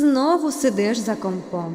знову сидиш за компом.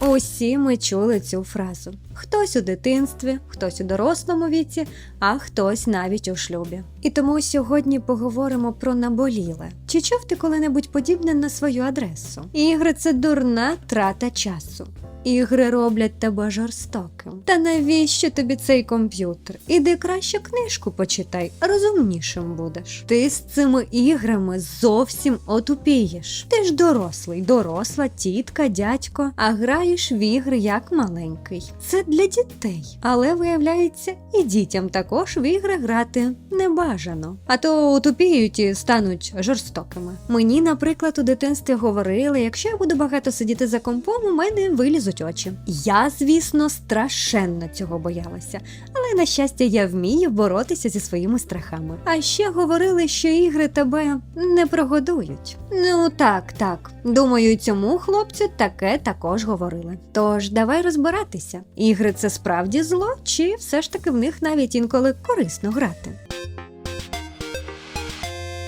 Усі ми чули цю фразу. Хтось у дитинстві, хтось у дорослому віці, а хтось навіть у шлюбі. І тому сьогодні поговоримо про наболіле. Чи чув ти коли-небудь подібне на свою адресу? Ігри це дурна трата часу. Ігри роблять тебе жорстоким. Та навіщо тобі цей комп'ютер? Іди краще книжку почитай, розумнішим будеш. Ти з цими іграми зовсім отупієш. Ти ж дорослий, доросла тітка, дядько, а граєш в ігри як маленький. Це для дітей. Але виявляється, і дітям також в ігри грати не бажано. А то отупіють і стануть жорстокими. Мені, наприклад, у дитинстві говорили, якщо я буду багато сидіти за компом, у мене вилізуть очі. Я, звісно, страшенно цього боялася, але на щастя я вмію боротися зі своїми страхами. А ще говорили, що ігри тебе не прогодують. Ну так, так. Думаю, цьому хлопцю таке також говорили. Тож давай розбиратися. Ігри це справді зло, чи все ж таки в них навіть інколи корисно грати.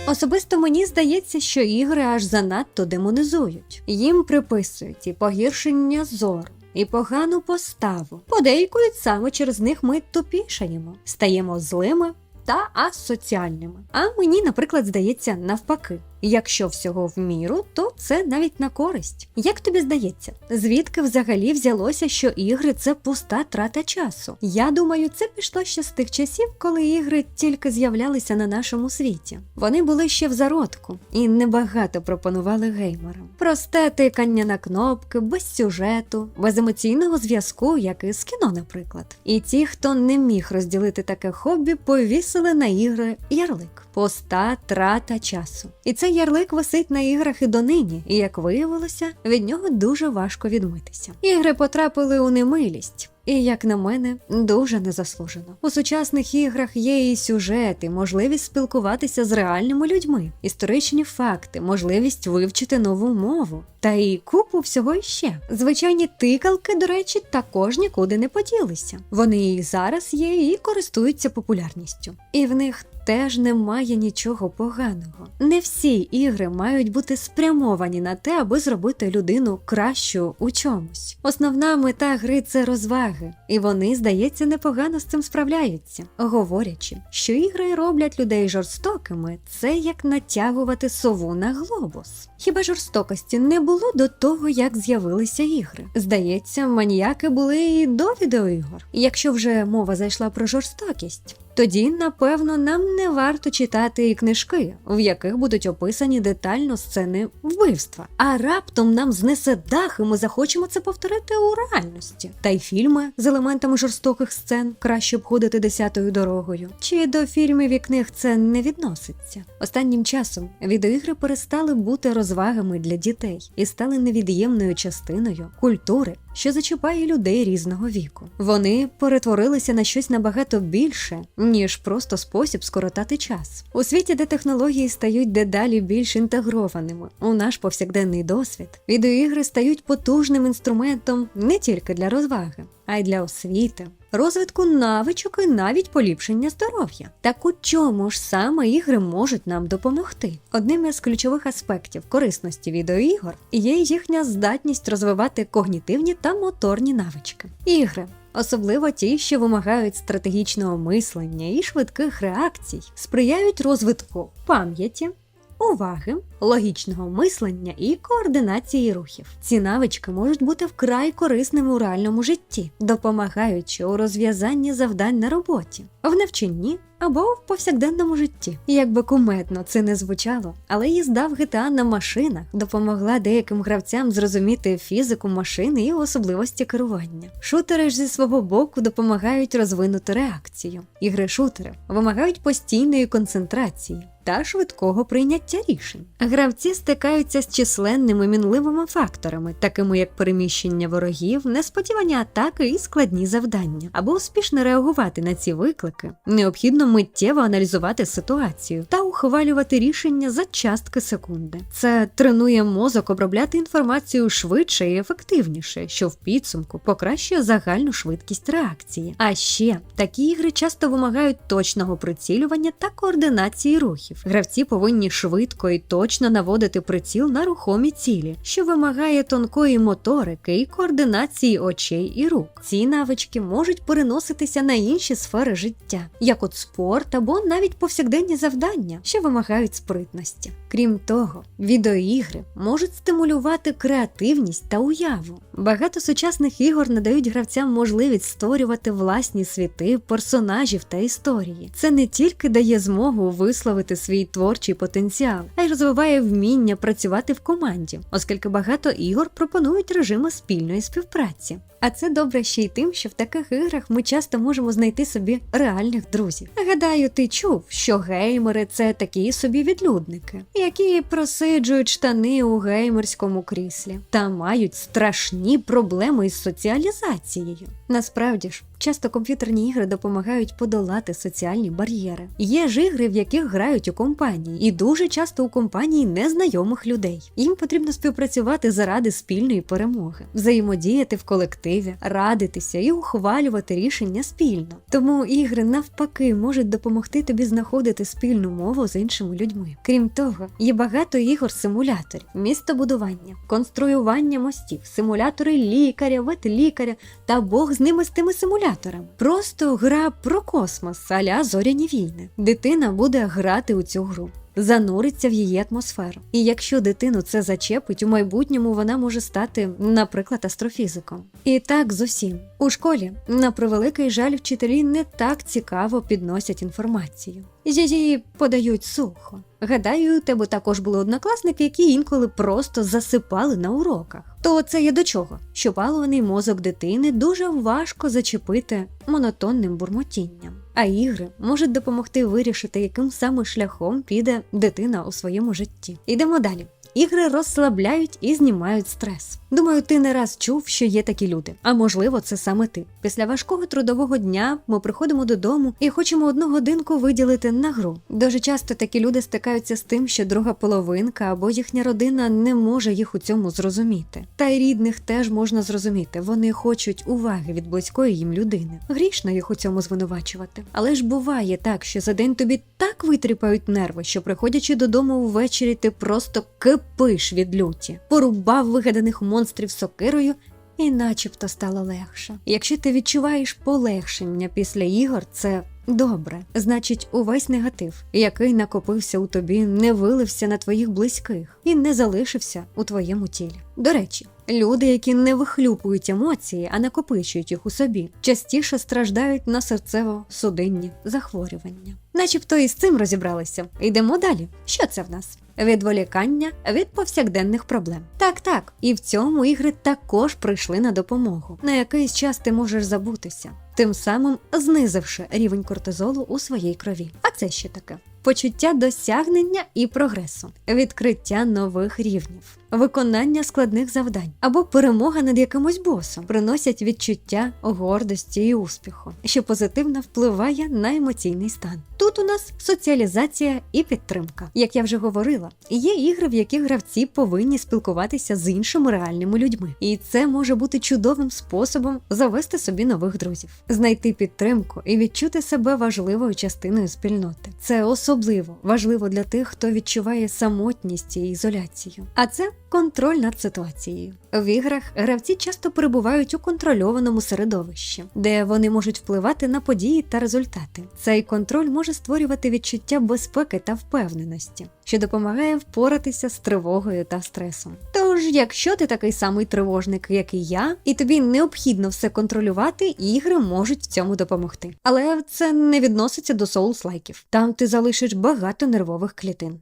Особисто мені здається, що ігри аж занадто демонізують. Їм приписують і погіршення зору, і погану поставу. Подейкують саме через них ми тупішаємо, стаємо злими та асоціальними. А мені, наприклад, здається навпаки. Якщо всього в міру, то це навіть на користь. Як тобі здається, звідки взагалі взялося, що ігри це пуста трата часу? Я думаю, це пішло ще з тих часів, коли ігри тільки з'являлися на нашому світі. Вони були ще в зародку і небагато пропонували геймерам. Просте тикання на кнопки, без сюжету, без емоційного зв'язку, як і з кіно, наприклад. І ті, хто не міг розділити таке хобі, повісили на ігри ярлик. Пуста трата часу. І ярлик висить на іграх і донині, і як виявилося, від нього дуже важко відмитися. Ігри потрапили у немилість. І, як на мене, дуже незаслужено. У сучасних іграх є і сюжети, можливість спілкуватися з реальними людьми, історичні факти, можливість вивчити нову мову. Та і купу всього іще. Звичайні тикалки, до речі, також нікуди не поділися. Вони і зараз є і користуються популярністю. І в них теж немає нічого поганого. Не всі ігри мають бути спрямовані на те, аби зробити людину кращою у чомусь. Основна мета гри це розваги, і вони, здається, непогано з цим справляються, говорячи, що ігри роблять людей жорстокими, це як натягувати сову на глобус. Хіба жорстокості не було до того, як з'явилися ігри? Здається, маніяки були і до відеоігор. Якщо вже мова зайшла про жорстокість, тоді, напевно, нам не варто читати і книжки, в яких будуть описані детально сцени вбивства. А раптом нам знесе дах, і ми захочемо це повторити у реальності. Та й фільми з елементами жорстоких сцен краще обходити десятою дорогою. Чи до фільмів і книг це не відноситься? Останнім часом відеоігри перестали бути розвагами для дітей і стали невід'ємною частиною культури, що зачіпає людей різного віку. Вони перетворилися на щось набагато більше, ніж просто спосіб скоротати час. У світі, де технології стають дедалі більш інтегрованими у наш повсякденний досвід, відеоігри стають потужним інструментом не тільки для розваги, а й для освіти. Розвитку навичок і навіть поліпшення здоров'я. Так у чому ж саме ігри можуть нам допомогти? Одним із ключових аспектів корисності відеоігор є їхня здатність розвивати когнітивні та моторні навички. Ігри Особливо ті, що вимагають стратегічного мислення і швидких реакцій, сприяють розвитку пам'яті, уваги, логічного мислення і координації рухів. Ці навички можуть бути вкрай корисними у реальному житті, допомагаючи у розв'язанні завдань на роботі, в навчанні або в повсякденному житті. Як би кумедно це не звучало, але їзда в GTA на машинах допомогла деяким гравцям зрозуміти фізику машини і особливості керування. Шутери ж зі свого боку допомагають розвинути реакцію. Ігри-шутери вимагають постійної концентрації. Та швидкого прийняття рішень. Гравці стикаються з численними мінливими факторами, такими як переміщення ворогів, несподівані атаки і складні завдання. Аби успішно реагувати на ці виклики, необхідно миттєво аналізувати ситуацію та ухвалювати рішення за частки секунди. Це тренує мозок обробляти інформацію швидше і ефективніше, що в підсумку покращує загальну швидкість реакції. А ще такі ігри часто вимагають точного прицілювання та координації рухів. Гравці повинні швидко і точно наводити приціл на рухомі цілі, що вимагає тонкої моторики і координації очей і рук. Ці навички можуть переноситися на інші сфери життя, як от спорт або навіть повсякденні завдання, що вимагають спритності. Крім того, відеоігри можуть стимулювати креативність та уяву. Багато сучасних ігор надають гравцям можливість створювати власні світи, персонажів та історії. Це не тільки дає змогу висловити свій творчий потенціал, а й розвиває вміння працювати в команді, оскільки багато ігор пропонують режими спільної співпраці. А це добре ще й тим, що в таких іграх ми часто можемо знайти собі реальних друзів. Гадаю, ти чув, що геймери це такі собі відлюдники, які просиджують штани у геймерському кріслі та мають страшні проблеми із соціалізацією. Насправді ж, часто комп'ютерні ігри допомагають подолати соціальні бар'єри. Є ж ігри, в яких грають у компанії, і дуже часто у компанії незнайомих людей. Їм потрібно співпрацювати заради спільної перемоги, взаємодіяти в колективі, радитися і ухвалювати рішення спільно. Тому ігри навпаки можуть допомогти тобі знаходити спільну мову з іншими людьми. Крім того, є багато ігор-симуляторів, містобудування, конструювання мостів, симулятори лікаря, ветлікаря та Бог з ними з тими симуляторами. Просто гра про космос, аля зоряні війни. Дитина буде грати у цю гру. Зануриться в її атмосферу. І якщо дитину це зачепить, у майбутньому вона може стати, наприклад, астрофізиком. І так з усім. У школі, на превеликий жаль, вчителі не так цікаво підносять інформацію. Її подають сухо. Гадаю, у тебе також були однокласники, які інколи просто засипали на уроках. То це є до чого? Що паливаний мозок дитини дуже важко зачепити монотонним бурмотінням. А ігри можуть допомогти вирішити, яким саме шляхом піде дитина у своєму житті. Ідемо далі. Ігри розслабляють і знімають стрес. Думаю, ти не раз чув, що є такі люди. А можливо, це саме ти. Після важкого трудового дня ми приходимо додому і хочемо одну годинку виділити на гру. Дуже часто такі люди стикаються з тим, що друга половинка або їхня родина не може їх у цьому зрозуміти. Та й рідних теж можна зрозуміти. Вони хочуть уваги від близької їм людини. Грішно їх у цьому звинувачувати. Але ж буває так, що за день тобі так витріпають нерви, що приходячи додому ввечері, ти просто кипиш від люті, порубав вигаданих монстрів сокирою. І начебто стало легше. Якщо ти відчуваєш полегшення після ігор, це добре. Значить, увесь негатив, який накопився у тобі, не вилився на твоїх близьких і не залишився у твоєму тілі. До речі, люди, які не вихлюпують емоції, а накопичують їх у собі, частіше страждають на серцево-судинні захворювання. Начебто і з цим розібралися. Йдемо далі. Що це в нас? Відволікання від повсякденних проблем. Так, так, і в цьому ігри також прийшли на допомогу. На якийсь час ти можеш забутися, тим самим знизивши рівень кортизолу у своїй крові. А це що таке? Почуття досягнення і прогресу, відкриття нових рівнів, виконання складних завдань або перемога над якимось босом приносять відчуття гордості і успіху, що позитивно впливає на емоційний стан. Тут у нас соціалізація і підтримка. Як я вже говорила, є ігри, в яких гравці повинні спілкуватися з іншими реальними людьми, і це може бути чудовим способом завести собі нових друзів, знайти підтримку і відчути себе важливою частиною спільноти. Це особливо важливо для тих, хто відчуває самотність і ізоляцію. А це контроль над ситуацією. В іграх гравці часто перебувають у контрольованому середовищі, де вони можуть впливати на події та результати. Цей контроль може створювати відчуття безпеки та впевненості, що допомагає впоратися з тривогою та стресом. Тож, якщо ти такий самий тривожник, як і я, і тобі необхідно все контролювати, ігри можуть в цьому допомогти. Але це не відноситься до соус-лайків. Там ти залишиш багато нервових клітин.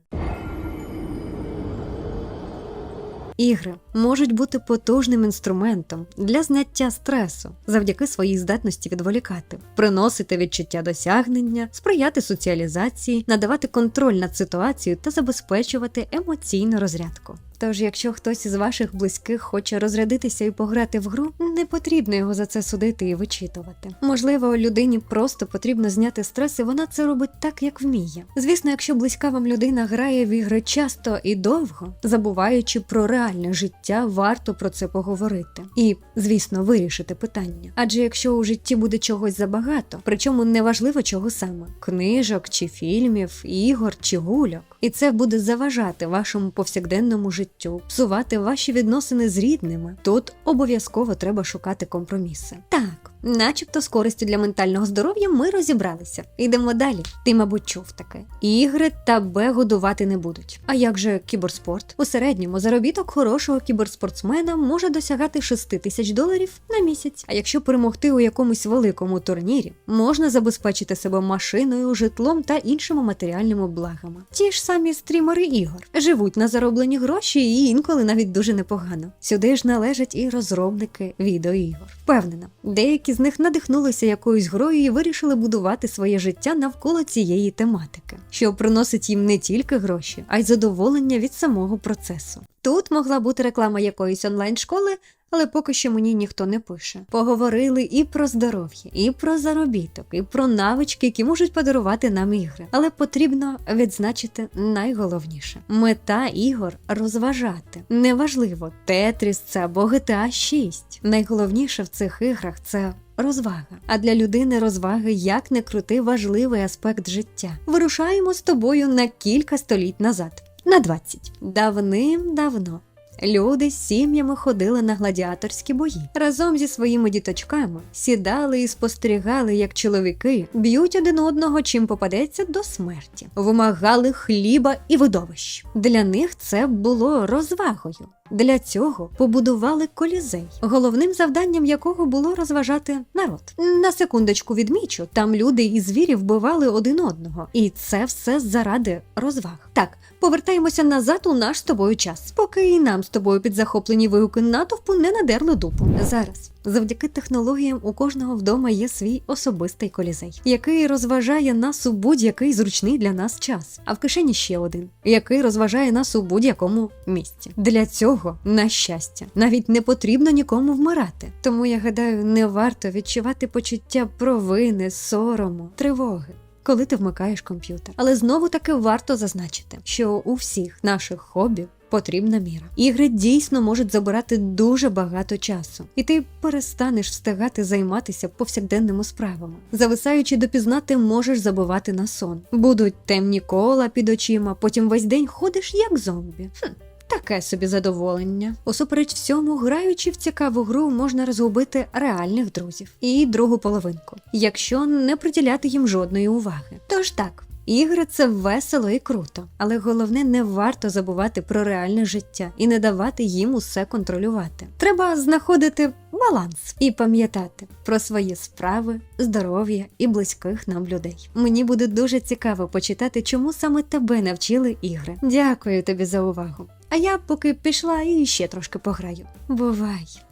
Ігри можуть бути потужним інструментом для зняття стресу завдяки своїй здатності відволікати, приносити відчуття досягнення, сприяти соціалізації, надавати контроль над ситуацією та забезпечувати емоційну розрядку. Тож, якщо хтось із ваших близьких хоче розрядитися і пограти в гру, не потрібно його за це судити і вичитувати. Можливо, людині просто потрібно зняти стрес, і вона це робить так, як вміє. Звісно, якщо близька вам людина грає в ігри часто і довго, забуваючи про реальне життя, варто про це поговорити. І, звісно, вирішити питання. Адже якщо у житті буде чогось забагато, причому неважливо чого саме книжок чи фільмів, ігор чи гульок, і це буде заважати вашому повсякденному життю, псувати ваші відносини з рідними. Тут обов'язково треба шукати компроміси. Так, начебто з користю для ментального здоров'я ми розібралися. Йдемо далі. Ти, мабуть, чув таке. Ігри та Б годувати не будуть. А як же кіберспорт? У середньому заробіток хорошого кіберспортсмена може досягати 6 тисяч доларів на місяць. А якщо перемогти у якомусь великому турнірі, можна забезпечити себе машиною, житлом та іншими матеріальними благами. Ті ж самі стрімери ігор живуть на зароблені гроші і інколи навіть дуже непогано. Сюди ж належать і розробники відеоігор. Впевнена, деякі з них надихнулися якоюсь грою і вирішили будувати своє життя навколо цієї тематики, що приносить їм не тільки гроші, а й задоволення від самого процесу. Тут могла бути реклама якоїсь онлайн-школи, але поки що мені ніхто не пише. Поговорили і про здоров'я, і про заробіток, і про навички, які можуть подарувати нам ігри. Але потрібно відзначити найголовніше: мета ігор розважати. Неважливо, Тетріс це або GTA 6. Найголовніше в цих іграх це. Розвага. А для людини розваги як не крути важливий аспект життя. Вирушаємо з тобою на кілька століть назад. На 20. Давним-давно люди з сім'ями ходили на гладіаторські бої. Разом зі своїми діточками сідали і спостерігали, як чоловіки б'ють один одного, чим попадеться до смерті, вимагали хліба і видовищ. Для них це було розвагою. Для цього побудували колізей, головним завданням якого було розважати народ. На секундочку відмічу, там люди і звірі вбивали один одного, і це все заради розваг. Так, повертаємося назад у наш з тобою час, поки і нам з тобою під захоплені вигуки натовпу не надерли дупу. Зараз. Завдяки технологіям у кожного вдома є свій особистий колізей, який розважає нас у будь-який зручний для нас час. А в кишені ще один, який розважає нас у будь-якому місці. Для цього, на щастя, навіть не потрібно нікому вмирати. Тому я гадаю, не варто відчувати почуття провини, сорому, тривоги. Коли ти вмикаєш комп'ютер, але знову таки варто зазначити, що у всіх наших хобі потрібна міра. Ігри дійсно можуть забирати дуже багато часу, і ти перестанеш встигати займатися повсякденними справами. Зависаючи допізна, ти можеш забувати на сон. Будуть темні кола під очима, потім весь день ходиш як зомбі. Хм. Таке собі задоволення. Усупереч всьому, граючи в цікаву гру, можна розгубити реальних друзів і другу половинку, якщо не приділяти їм жодної уваги. Тож так. Ігри це весело і круто, але головне не варто забувати про реальне життя і не давати їм усе контролювати. Треба знаходити баланс і пам'ятати про свої справи, здоров'я і близьких нам людей. Мені буде дуже цікаво почитати, чому саме тебе навчили ігри. Дякую тобі за увагу. А я поки пішла і ще трошки пограю. Бувай!